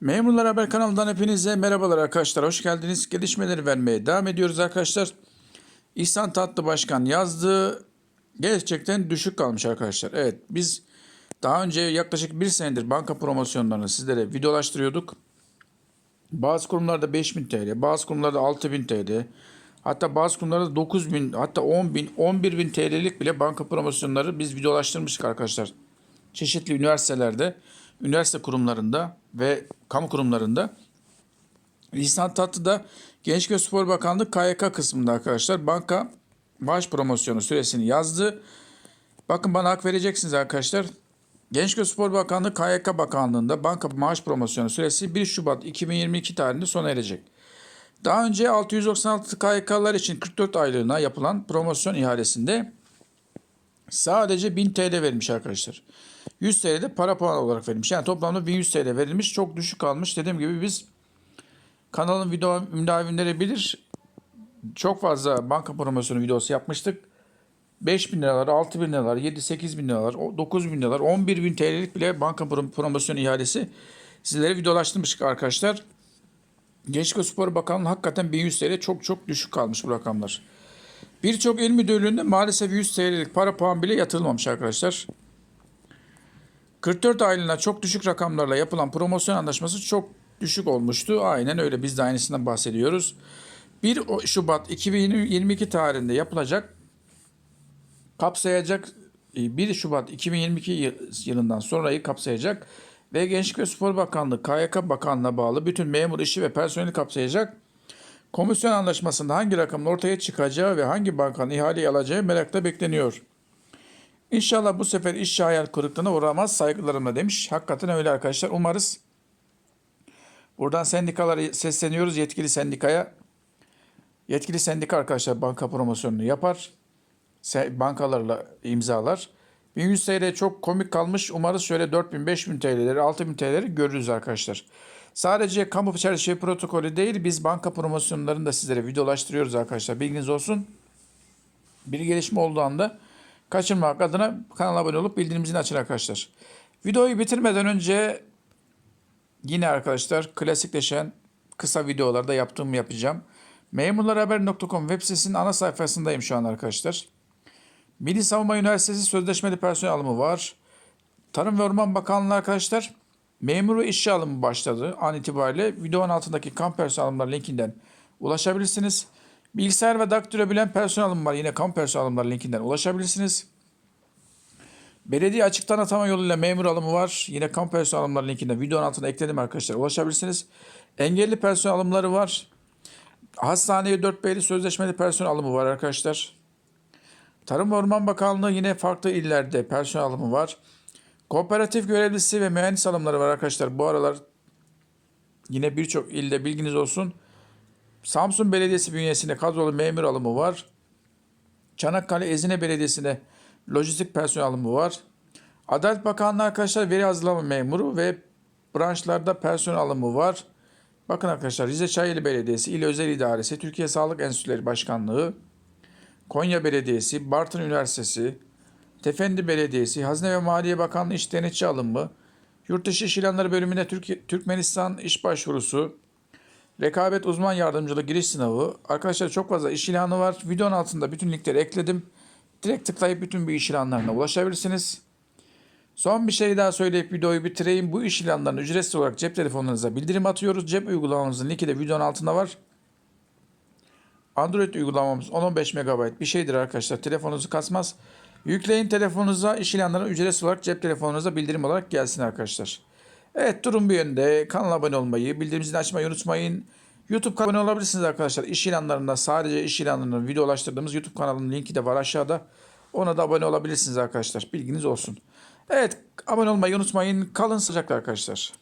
Memurlar Haber kanalından hepinize merhabalar arkadaşlar. Hoş geldiniz. Gelişmeleri vermeye devam ediyoruz arkadaşlar. İhsan Tatlı Başkan yazdığı gerçekten düşük kalmış arkadaşlar. Evet biz daha önce yaklaşık bir senedir banka promosyonlarını sizlere videolaştırıyorduk. Bazı kurumlarda 5000 TL, bazı kurumlarda 6000 TL, hatta bazı kurumlarda 9000, hatta 10000, 11000 TL'lik bile banka promosyonları biz videolaştırmıştık arkadaşlar. Çeşitli üniversitelerde, üniversite kurumlarında ve kamu kurumlarında. İhsan Tatlı da Gençlik ve Spor Bakanlığı KYK kısmında arkadaşlar banka maaş promosyonu süresini yazdı. Bakın bana hak vereceksiniz arkadaşlar. Gençlik ve Spor Bakanlığı KYK Bakanlığı'nda banka maaş promosyonu süresi 1 Şubat 2022 tarihinde sona erecek. Daha önce 696 KYK'lar için 44 aylığına yapılan promosyon ihalesinde sadece 1000 TL verilmiş arkadaşlar. 100 TL para puan olarak verilmiş. Yani toplamda 1100 TL verilmiş. Çok düşük kalmış. Dediğim gibi biz kanalın video müdavimleri bilir. Çok fazla banka promosyonu videosu yapmıştık. 5 bin liralar, 6 bin liralar, 7, 8 bin liralar, 9 bin liralar, 11 bin TL'lik bile banka prom- promosyon ihalesi sizlere videolaştırmıştık arkadaşlar. Gençlik ve Spor Bakanlığı hakikaten 1100 TL çok çok düşük kalmış bu rakamlar. Birçok il müdürlüğünde maalesef 100 TL'lik para puan bile yatırılmamış arkadaşlar. 44 aylığına çok düşük rakamlarla yapılan promosyon anlaşması çok düşük olmuştu. Aynen öyle biz de aynısından bahsediyoruz. 1 Şubat 2022 tarihinde yapılacak kapsayacak 1 Şubat 2022 yı- yılından sonrayı kapsayacak ve Gençlik ve Spor Bakanlığı KYK Bakanlığı'na bağlı bütün memur işi ve personeli kapsayacak komisyon anlaşmasında hangi rakamın ortaya çıkacağı ve hangi bankanın ihaleyi alacağı merakla bekleniyor. İnşallah bu sefer iş hayal kırıklığına uğramaz saygılarımla demiş. Hakikaten öyle arkadaşlar. Umarız buradan sendikalara sesleniyoruz yetkili sendikaya. Yetkili sendika arkadaşlar banka promosyonunu yapar. Bankalarla imzalar. 1100 TL çok komik kalmış. Umarız şöyle 4000, 5000 TL'leri, 6000 TL'leri görürüz arkadaşlar. Sadece kamu çerçeve protokolü değil biz banka promosyonlarını da sizlere videolaştırıyoruz arkadaşlar. Bilginiz olsun. Bir gelişme olduğu anda kaçırmamak adına kanala abone olup bildirimimizi açın arkadaşlar. Videoyu bitirmeden önce yine arkadaşlar klasikleşen kısa videolarda yaptığımı yapacağım. Memurlarhaber.com web sitesinin ana sayfasındayım şu an arkadaşlar. Milli Savunma Üniversitesi sözleşmeli personel alımı var. Tarım ve Orman Bakanlığı arkadaşlar memuru işçi alımı başladı an itibariyle. Videonun altındaki kamp personel alımları linkinden ulaşabilirsiniz. Bilgisayar ve daktilo bilen personel alımı var. Yine kamp personel alımları linkinden ulaşabilirsiniz. Belediye açıktan atama yoluyla memur alımı var. Yine kamp personel alımları linkinden videonun altına ekledim arkadaşlar. Ulaşabilirsiniz. Engelli personel alımları var. Hastaneye 4 beyli sözleşmeli personel alımı var arkadaşlar. Tarım ve Orman Bakanlığı yine farklı illerde personel alımı var. Kooperatif görevlisi ve mühendis alımları var arkadaşlar. Bu aralar yine birçok ilde bilginiz olsun. Samsun Belediyesi bünyesinde kadrolu memur alımı var. Çanakkale Ezine Belediyesi'ne lojistik personel alımı var. Adalet Bakanlığı arkadaşlar veri hazırlama memuru ve branşlarda personel alımı var. Bakın arkadaşlar Rize Çayeli Belediyesi, İl Özel İdaresi, Türkiye Sağlık Enstitüleri Başkanlığı, Konya Belediyesi, Bartın Üniversitesi, Tefendi Belediyesi, Hazine ve Maliye Bakanlığı İş Denetçi Alımı, Yurtdışı İş İlanları bölümünde Türkiye, Türkmenistan iş başvurusu, Rekabet Uzman Yardımcılığı giriş sınavı. Arkadaşlar çok fazla iş ilanı var. Videonun altında bütün linkleri ekledim. Direkt tıklayıp bütün bu iş ilanlarına ulaşabilirsiniz. Son bir şey daha söyleyip videoyu bitireyim. Bu iş ilanlarını ücretsiz olarak cep telefonunuza bildirim atıyoruz. Cep uygulamamızın linki de videonun altında var. Android uygulamamız 10-15 MB bir şeydir arkadaşlar. Telefonunuzu kasmaz. Yükleyin telefonunuza iş ilanları ücretsiz olarak cep telefonunuza bildirim olarak gelsin arkadaşlar. Evet durum bu yönde. Kanala abone olmayı, bildirim zilini açmayı unutmayın. YouTube kanalına abone olabilirsiniz arkadaşlar. İş ilanlarında sadece iş ilanlarını videolaştırdığımız YouTube kanalının linki de var aşağıda. Ona da abone olabilirsiniz arkadaşlar. Bilginiz olsun. Evet abone olmayı unutmayın. Kalın sıcakla arkadaşlar.